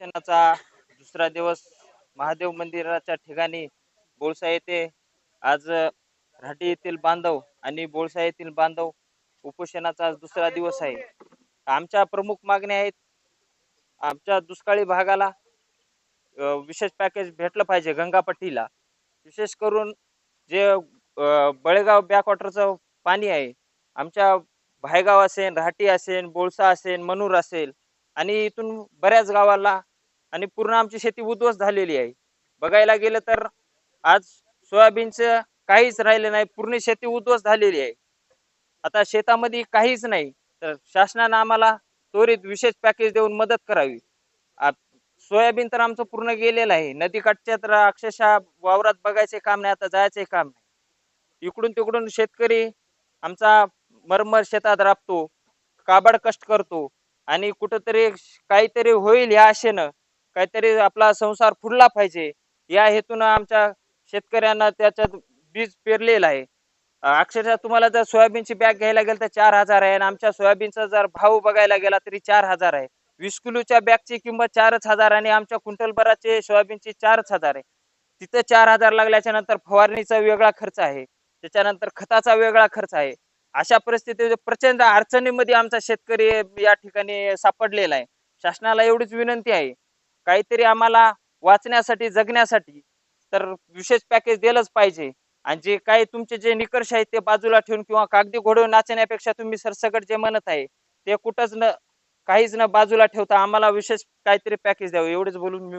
दर्शनाचा दुसरा दिवस महादेव मंदिराच्या ठिकाणी बोळसा येथे आज राठी येथील बांधव आणि बोळसा येथील बांधव उपोषणाचा आज दुसरा दिवस आहे. आमच्या प्रमुख मागण्या आहेत आमच्या दुष्काळी भागाला विशेष पॅकेज भेटलं पाहिजे गंगापट्टीला विशेष करून जे बळेगाव बॅकवॉटरचं पाणी आहे आमच्या भायगाव असेल राहटी असेल बोळसा असेल मनूर असेल आणि इथून बऱ्याच गावाला आणि पूर्ण आमची शेती उद्ध्वस्त झालेली आहे. बघायला गेलं तर आज सोयाबीनचं काहीच राहिलं नाही पूर्ण शेती उद्ध्वस्त झालेली आहे. आता शेतामध्ये काहीच नाही तर शासनानं आम्हाला त्वरित विशेष पॅकेज देऊन मदत करावी. सोयाबीन तर आमचं पूर्ण गेलेलं आहे. नदीकाठच्या तर अक्षरशः वावरात बघायचे काम नाही आता जायचे काम नाही. इकडून तिकडून शेतकरी आमचा मरमर शेतात राबतो काबाड कष्ट करतो. आणि कुठंतरी काहीतरी होईल या आशेनं. काहीतरी आपला संसार फुडला पाहिजे. या हेतून आमच्या शेतकऱ्यांना त्याच्यात बीज पेरलेलं आहे. अक्षरशः तुम्हाला जर सोयाबीनची बॅग घ्यायला गेलं तर चार हजार आहे आणि आमच्या सोयाबीनचा जर भाव बघायला गेला तरी चार हजार आहे. वीस किलोच्या बॅगची किंमत चारच हजार आणि आमच्या क्विंटलभराचे सोयाबीनची चारच हजार आहे. तिथं चार हजार लागल्याच्या नंतर फवारणीचा वेगळा खर्च आहे. त्याच्यानंतर खताचा वेगळा खर्च आहे. अशा परिस्थितीत प्रचंड अडचणीमध्ये आमचा शेतकरी या ठिकाणी सापडलेला आहे. शासनाला एवढीच विनंती आहे. काहीतरी आम्हाला वाचण्यासाठी जगण्यासाठी तर विशेष पॅकेज दिलंच पाहिजे. आणि जे काही तुमचे जे निकष आहेत ते बाजूला ठेवून किंवा कागदी घोडवून नाचण्यापेक्षा तुम्ही सरसकट जे म्हणत आहे ते कुठंच न काहीच न बाजूला ठेवता आम्हाला विशेष काहीतरी पॅकेज द्यावं. एवढंच बोलून मी